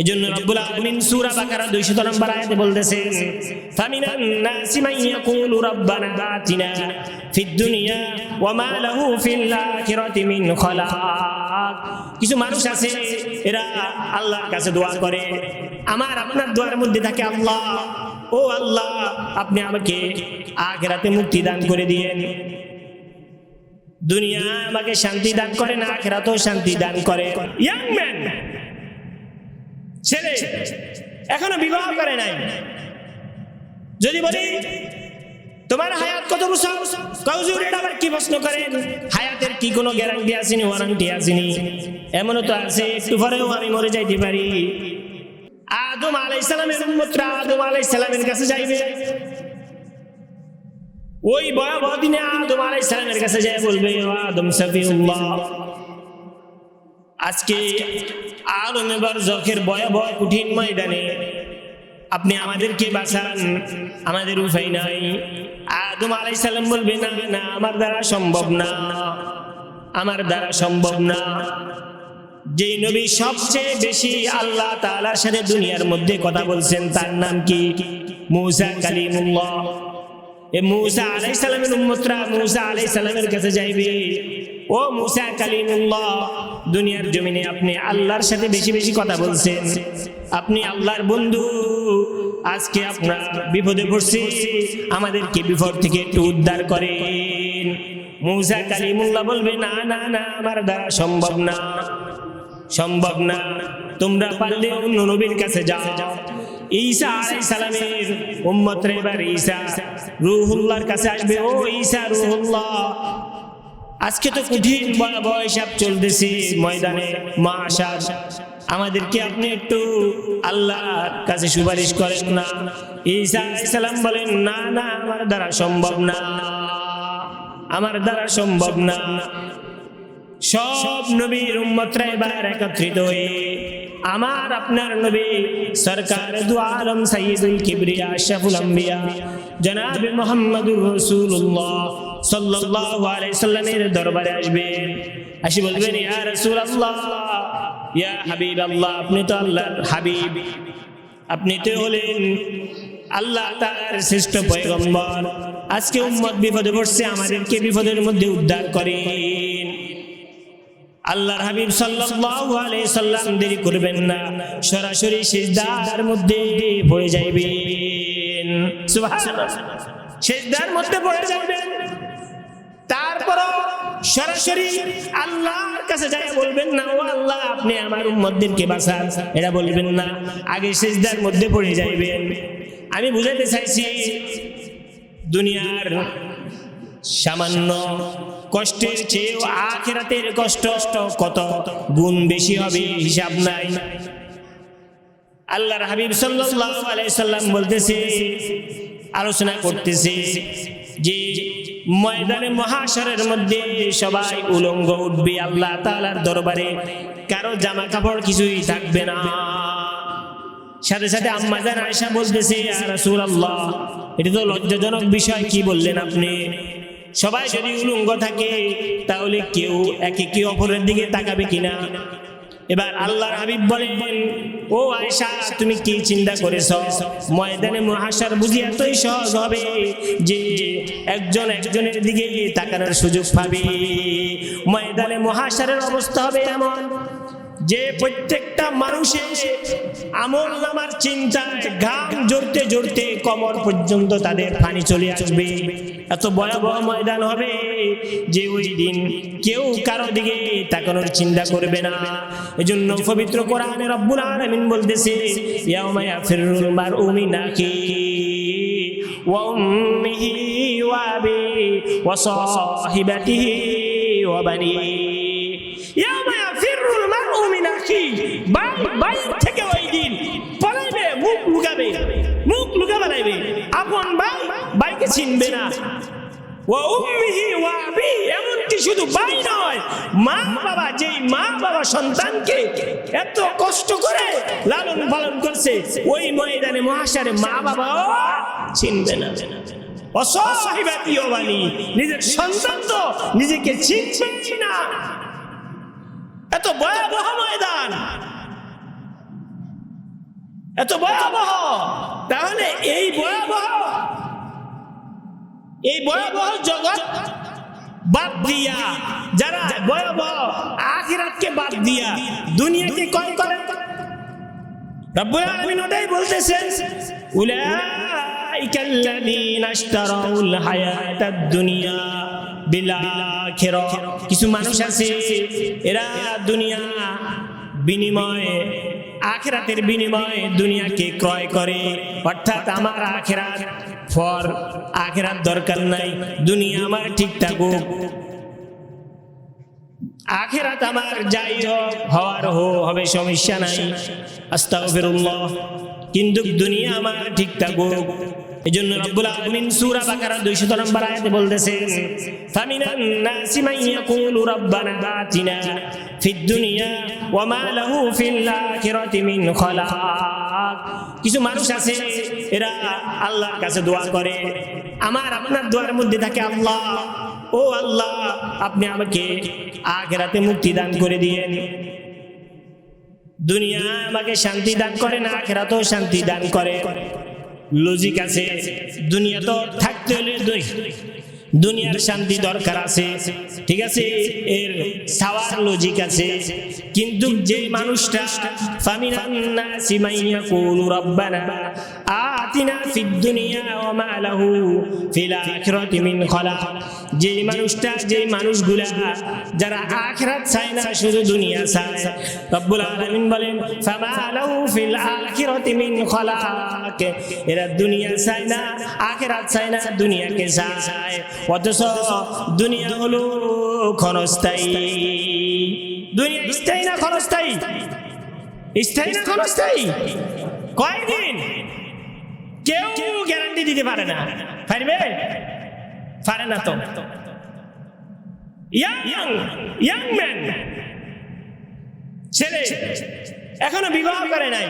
এই জন্য রব্বুল আলামিন সূরা বাকারা 200 নম্বর আয়াতে বলতেছেন ফামিনান নাসি মান ইয়াকুলু রাব্বানা আতিনা ফিদ দুনিয়া ওয়া মা লাহু ফিল আখিরাতি মিন খালাক। কিছু মানুষ আছে, এরা আল্লাহর কাছে দোয়া করে। আমার আপনার দোয়ার মধ্যে থাকে আল্লাহ। ও আল্লাহ, আপনি আমাকে আখিরাতে মুক্তি দান করে দিয়েন। দুনিয়া আমাকে শান্তি দান করে না, আখিরাতেও শান্তি দান করে। ইয়াং ম্যান ছেলে, এখনও বিবাহ করে নাই। যদি বলি, তোমার হায়াত কত বছর? আবার কি প্রশ্ন করেন? হায়াতের কি কোনো গ্যারান্টি আসেনি ওয়ারান্টি আসেনি? এমনও তো আছে, একটু পরেও আমি মরে যাইতে পারি। আদম আলাইসালামের উম্মতরা আদম আলাইসালামের কাছে যাইবে। ওই ভয়াবহ দিনে আদম আলাইসালামের কাছে যাই বলবে, "ও আদম সফিউল্লাহ আজকে আলম এবার জখের ভয়াবহ কঠিন ময়দানে আপনি আমাদেরকে বাঁচান, আমাদের উপায় নাই। আদম আলাইসাল্লাম বলবে, না না, আমার দ্বারা সম্ভব না, আমার দ্বারা সম্ভব না। যে নবী সবচেয়ে বেশি আল্লাহ তাআলার সাথে দুনিয়ার মধ্যে কথা বলছেন, তার নাম কি? মৌসা এ মুসা আলাইহিস সালামের উম্মতরা মুসা আলাইহিস সালামের কাছে যাইবে। ও মুসা কালিমুল্লাহ, দুনিয়ার জমিনে আপনি আল্লাহর সাথে বেশি বেশি কথা বলছেন। আপনি আল্লাহর বন্ধু। আজকে আপনার বিপদে পড়ছি। আমাদেরকে বিপদ থেকে একটু উদ্ধার করেন। মুসা কালিমুল্লাহ বলবে, না না না, আমার দ্বারা সম্ভব না। সম্ভব না। তোমরা পারলে অন্য নবীর কাছে যাও। ঈসা আলাইহিস সালামের উম্মতরা এবার ঈসা রুহুল্লাহর কাছে আসবে। ও ঈসা রুহুল্লাহ আজকে তো কঠিন ভয়াবহ হিসাব চলতেছে ময়দানে মা আসার আমাদেরকে আপনি একটু আল্লাহর কাছে সুপারিশ করেন না। ঈসা সালাম বলেন, না না, আমার দ্বারা সম্ভব না। আমার দ্বারা সম্ভব না। সব নবীর উম্মতরা এবার একত্রিত হয়ে আমার আপনার নবী সরকার দু আলম সাইয়্যিদুল কিবরিয়া, আশরাফুল আম্বিয়া, জনাব মুহাম্মদুর রাসূলুল্লাহ সাল্লাল্লাহু আলাইহি সাল্লামের দরবারে আসি বলবেন, ইয়া রাসূলুল্লাহ, ইয়া হাবিবাল্লাহ, আপনি তো আল্লাহর হাবিব। আপনি তো হলেন আল্লাহ শ্রেষ্ঠ পয়গম্বর। আজকে উম্মত বিপদে পড়ছে, আমাদেরকে বিপদের মধ্যে উদ্ধার করেন। আল্লাহর হাবিব সাল্লাল্লাহু আলাইহি সাল্লাম দেরি করবেন না, সরাসরি সিজদার মধ্যে পড়ে যাইবেন। সুবহানাল্লাহ। সিজদার মধ্যে পড়ে যাবেন তারপর সরাসরি আল্লাহর কাছে যাই বলবেন না, ও আল্লাহ, আপনি আমার উম্মতদেরকে বাঁচান। এটা বলবেন না, আগে মধ্যে পড়ে যাইবেন। আমি বুঝাতে চাইছি, দুনিয়ার সামান্য কষ্টের চেয়েও আখেরাতের কষ্ট কত গুণ বেশি হবে হিসাব নাই। আল্লাহর হাবিব সাল্লাল্লাহু আলাইহি সাল্লাম বলতেছে, আলোচনা করতেছে যে ময়দানে মহাশরের মধ্যে সবাই উলঙ্গ উঠবে আল্লাহ তালার দরবারে। কারও জামা কাপড় কিছুই থাকবে না। সাথে সাথে আম্মাজান আয়েশা বলতেছে, ইয়া রাসূলুল্লাহ, এটা তো লজ্জাজনক বিষয়, কি বললেন আপনি? সবাই যদি উলঙ্গ থাকে, তাহলে কেউ একে কি অপরের দিকে তাকাবে কিনা? এবার আল্লাহর হাবিব বলে ও আয়সা তুমি কি চিন্তা করেছ? ময়দানে মহাশার বুঝি এতই সহজ হবে যে একজন একজনের দিকে তাকানোর সুযোগ পাবে। ময়দানে মহাশারের অবস্থা হবে এমন যে প্রত্যেকটা মানুষের আমল নামার চিন্তায় ঘাম জড়তে জড়তে কমর পর্যন্ত তাদের পানি চলে আসবে। এত ভয়াবহ ময়দান হবে যে ওই দিন কেউ কারও দিকে তাকানোর চিন্তা করবে না। এজন্য পবিত্র কোরআনে রব্বুল আলামিন বলতেছে, ইয়াউমা ইয়াফিরুল মারউ মিন আখি ওয়া উম্মিহি ওয়া আবি ওয়া সাহিবাতিহি ওয়া বানি ইয়াউমা আখি ভাই ভাই থেকে ওই দিন পলাইবে, মুখ লুকাবে, মুখ লুকা বানাইবে। আপন ভাইকে চিনবে না। মা বাবা বাবা সন্তানকে এত কষ্ট করে লালন পালন করছে, ওই ময়দানে মা বাবাও চিনবে না। নিজের সন্তান তো নিজেকে চিনছে না। এত ভয়াবহ ময়দান। এত ভয়াবহ। তাহলে এই ভয়াবহ এই ভয়াবহ জগৎ বাদ দিয়া, যারা ভয়াবহ আখিরাতকে বাদ দিয়া দুনিয়াকে কয় করে। বলতেছেন দুনিয়া কিছু মানুষ আছে, এরা দুনিয়া বিনিময়ে, আখিরাতের বিনিময়ে দুনিয়াকে ক্রয় করে। অর্থাৎ আমার আখিরাত ফর আখিরাত দরকার নাই, দুনিয়া আমার ঠিক থাকুক। আখেরাত আমার যাই হোক হওয়ার হো, হবে সমস্যা নাই। আস্তাগফিরুল্লাহ। কিন্তু দুনিয়া আমার ঠিক থাকুক এই জন্য রব্বুল আলামিন সূরা বাকারা 200 নম্বর আয়াতে কিছু মানুষ আছে, এরা আল্লাহর কাছে করে। আমার, আপনার দোয়ার মধ্যে থাকে আল্লাহ। ও আল্লাহ, আপনি আমাকে আখেরাতে মুক্তি দান করে দিয়েন। দুনিয়া আমাকে শান্তি দান করে না, আখেরাতেও শান্তি দান করে। লজিক আছে। দুনিয়া তো থাকতে হলে দুই। দুনিয়ার শান্তি দরকার আছে। ঠিক আছে? এর সাওয়ার লজিক আছে। কিন্তু যে মানুষটা, ফামিনান নাসি মাইয়া কুলু রাব্বানা আতিনা দুনিয়া ওয়া লাহু ফিল আখিরাতি মিন খালাক। যে মানুষটা যে মানুষগুলা যারা আখিরাত চায় না, শুধু দুনিয়া চায়। রব্বুল আলামিন বলেন, ফামা লাহু খালাক। এরা দুনিয়া চায় না, আখিরাত চায় দুনিয়াকে চায়। অথচ দুনিয়া হলো ক্ষণস্থায়ী। দুনিয়া স্থায়ী না ক্ষণস্থায়ী? স্থায়ী না ক্ষণস্থায়ী? কয়দিন? কেউ গ্যারান্টি দিতে পারে না। পারবে পারে না তো। ইয়াং ইয়াং ম্যান ছেলে। এখনও বিবাহ করে নাই।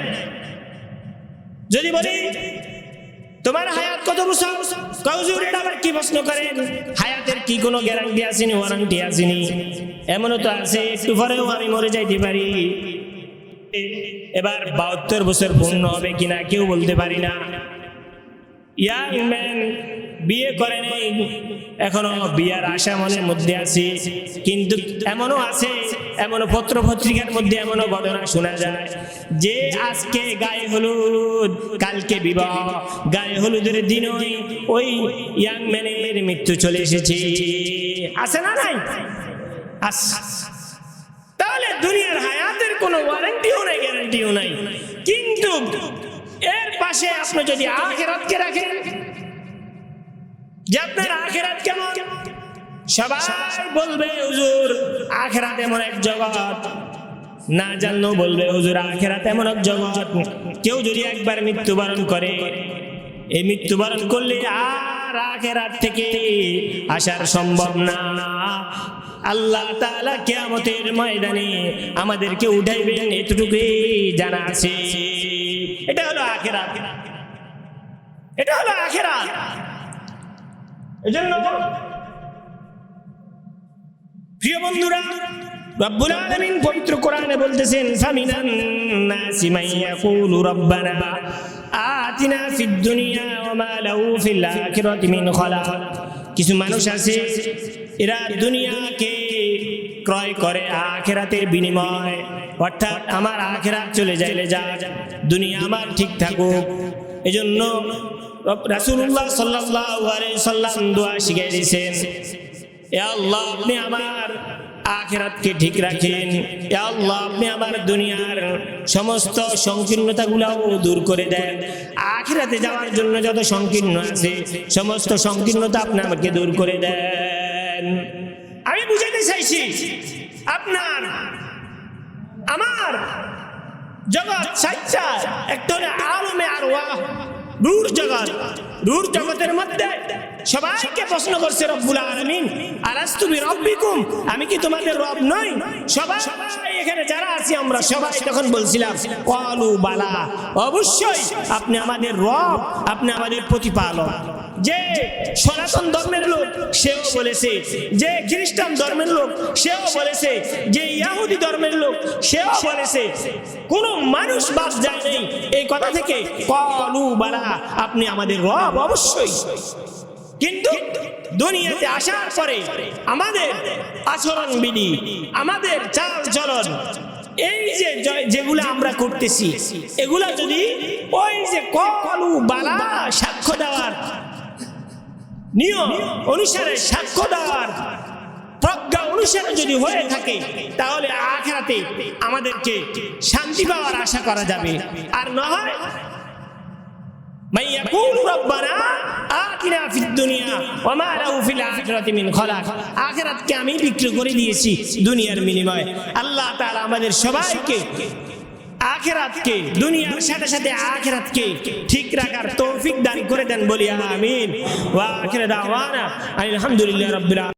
যদি বলি, তোমার হায়াত কত বছর? কৌজুর এটা আবার কি প্রশ্ন করেন? হায়াতের কি কোনো গ্যারান্টি আসেনি ওয়ারান্টি আসেনি? এমনও তো আছে, একটু পরেও আমি মরে যাইতে পারি। এবার বাহাত্তর বছর পূর্ণ হবে কিনা, কেউ বলতে পারি না। ইয়াং ম্যান বিয়ে করে নেই এখনও বিয়ার আশা মনের মধ্যে আছে। কিন্তু এমনও আছে, এমনও পত্র পত্রিকার মধ্যে এমনও ঘটনা শোনা যায়। যে আজকে গায়ে হলুদ, কালকে বিবাহ। গায়ে হলুদের দিনই ওই ইয়াং ম্যানের মৃত্যু চলে এসেছে। আছে না নাই? তাহলে দুনিয়ার হায়াতের কোনো ওয়ারেন্টিও নাই গ্যারান্টিও নাই। কিন্তু পাশে আপনি যদি আখেরাতকে রাখেন, যে আপনার আখেরাত কেমন? সবাই বলবে, হুজুর, আখেরাত এমন এক জগৎ। না জানলেও বলবে, হুজুর, আখেরাত এমন এক জগৎ। কেউ যদি একবার মৃত্যুবরণ করে, এই মৃত্যুবরণ করলে আর আখেরাত থেকে আসার সম্ভব না। আল্লাহ তাআলা কিয়ামতের ময়দানে আমাদেরকে উঠাইবেন, এতটুকুই জানা আছে। এটা হলো আখেরাত এটা হলো আখেরাত এজন্য প্রিয় বন্ধুরা, রব্বুল আলামিন পবিত্র কোরআনে বলতেছেন ফামিনান নাসি মান ইয়াকুলু রাব্বানা আতিনা ফিদ দুনিয়া ওয়া মা লাহু ফিল আখিরাতি মিন খালাক। কিছু মানুষ আছে এরা দুনিয়াকে ক্রয় করে আখেরাতের বিনিময়। অর্থাৎ আমার আখেরাত চলে যায় যা দুনিয়া আমার ঠিক থাকুক। এজন্য রাসূলুল্লাহ সাল্লাল্লাহু আলাইহি সাল্লাম দোয়া শিখিয়ে দিয়েছেন, এ আল্লাহ, আপনি আমার আখেরাতকে ঠিক রাখেন। আল্লাহ, আপনি আমার দুনিয়ার সমস্ত সংকীর্ণতাগুলাও দূর করে দেন। আখেরাতে যাওয়ার জন্য যত সংকীর্ণ আছে, সমস্ত সংকীর্ণতা আপনি আমাকে দূর করে দেন। আমি বুঝাতে চাইছি, আপনার, আমার জগৎ সাইচ্ছা একটা আলমে আর ওয়াহ রূঢ় জগৎ রূঢ় জগতের মধ্যে সবাইকে প্রশ্ন করছে রব্বুল আলামিন, আলাস্তু বিরাব্বিকুম, আমি কি তোমাদের রব নই? সবাই, এখানে যারা আছি আমরা সবাই তখন বলছিলাম, কালু বালা, অবশ্যই আপনি আমাদের রব, আপনি আমাদের প্রতিপালক। যে সনাতন ধর্মের লোক, সেও বলেছে। যে খ্রিস্টান ধর্মের লোক, সেও বলেছে। যে ইয়াহুদি ধর্মের লোক, সেও বলেছে। কোন মানুষ বাদ যায় নেই। এই কথা থেকে কলু বালা, আপনি আমাদের রব অবশ্যই। কিন্তু দুনিয়াতে আসার পরে আমাদের আচরণ বিধি আমাদের চাল চলন এই যে যেগুলো আমরা করতেছি, এগুলা যদি ওই যে কলু বালা সাক্ষ্য দেওয়ার নিয়ম অনুসারে সাক্ষ্য দেওয়ার প্রজ্ঞা অনুসারে যদি হয়ে থাকে, তাহলে আখেরাতে আমাদেরকে শান্তি পাওয়ার আশা করা যাবে। আর নয় আখেরাতকে আমি বিক্রি করে দিয়েছি দুনিয়ার বিনিময়। আল্লাহ তালা আমাদের সবাইকে আখিরাতকে, দুনিয়ার সাথে সাথে আখেরাতকে ঠিক রাখার তৌফিক দান করে দেন বলি আমিন। ওয়া আখিরা দাওয়ানা আলহামদুলিল্লাহ রাব্বিল